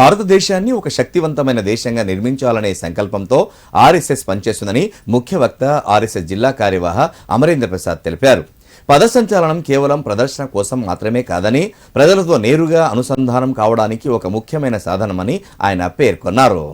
భారతదేశాన్ని ఒక శక్తివంతమైన దేశంగా నిర్మించాలనే సంకల్పంతో ఆర్ఎస్ఎస్ పనిచేస్తుందని ముఖ్య వక్త ఆర్ఎస్ఎస్ జిల్లా కార్యవాహ అమరేంద్ర ప్రసాద్ తెలిపారు. పదసంచాలనం కేవలం ప్రదర్శన కోసం మాత్రమే కాదని ప్రజలతో నేరుగా అనుసంధానం కావడానికి ఒక ముఖ్యమైన సాధనమని ఆయన పేర్కొన్నారు.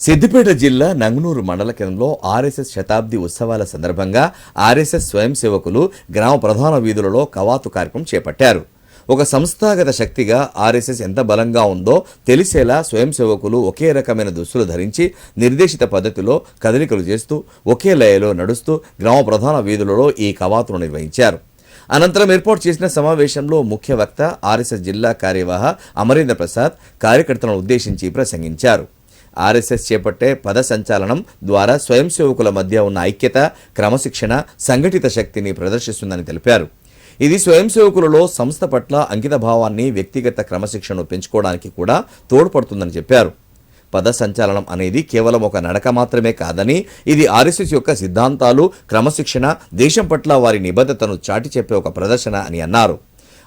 సిద్దిపేట జిల్లా నంగనూరు మండల కేంద్రంలో ఆర్ఎస్ఎస్ శతాబ్ది ఉత్సవాల సందర్భంగా ఆర్ఎస్ఎస్ స్వయం సేవకులు గ్రామ ప్రధాన వీధులలో కవాతు కార్యక్రమం చేపట్టారు. ఒక సంస్థాగత శక్తిగా ఆర్ఎస్ఎస్ ఎంత బలంగా ఉందో తెలిసేలా స్వయం సేవకులు ఒకే రకమైన దుస్తులు ధరించి నిర్దేశిత పద్ధతిలో కదలికలు చేస్తూ ఒకే లయలో నడుస్తూ గ్రామ ప్రధాన వీధులలో ఈ కవాతును నిర్వహించారు. అనంతరం ఏర్పాటు చేసిన సమావేశంలో ముఖ్య వక్త ఆర్ఎస్ఎస్ జిల్లా కార్యవాహ అమరేంద్ర ప్రసాద్ కార్యకర్తలను ఉద్దేశించి ప్రసంగించారు. ఆర్ఎస్ఎస్ చేపట్టే పద సంచాలనం ద్వారా స్వయం సేవకుల మధ్య ఉన్న ఐక్యత క్రమశిక్షణ సంఘటిత శక్తిని ప్రదర్శిస్తుందని తెలిపారు. ఇది స్వయం సేవకులలో సంస్థ పట్ల అంకిత భావాన్ని వ్యక్తిగత క్రమశిక్షణను పెంచుకోవడానికి కూడా తోడ్పడుతుందని చెప్పారు. పద సంచాలనం అనేది కేవలం ఒక నడక మాత్రమే కాదని ఇది ఆర్ఎస్ఎస్ యొక్క సిద్ధాంతాలు క్రమశిక్షణ దేశం పట్ల వారి నిబద్ధతను చాటి చెప్పే ఒక ప్రదర్శన అని అన్నారు.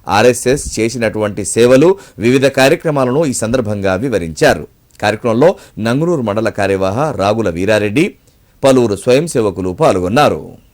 ఆర్ఎస్ఎస్ చేసినటువంటి సేవలు వివిధ కార్యక్రమాలను ఈ సందర్భంగా వివరించారు. కార్యక్రమంలో నంగునూరు మండల కార్యవాహ రాగుల వీరారెడ్డి పలువురు స్వయం సేవకులు పాల్గొన్నారు.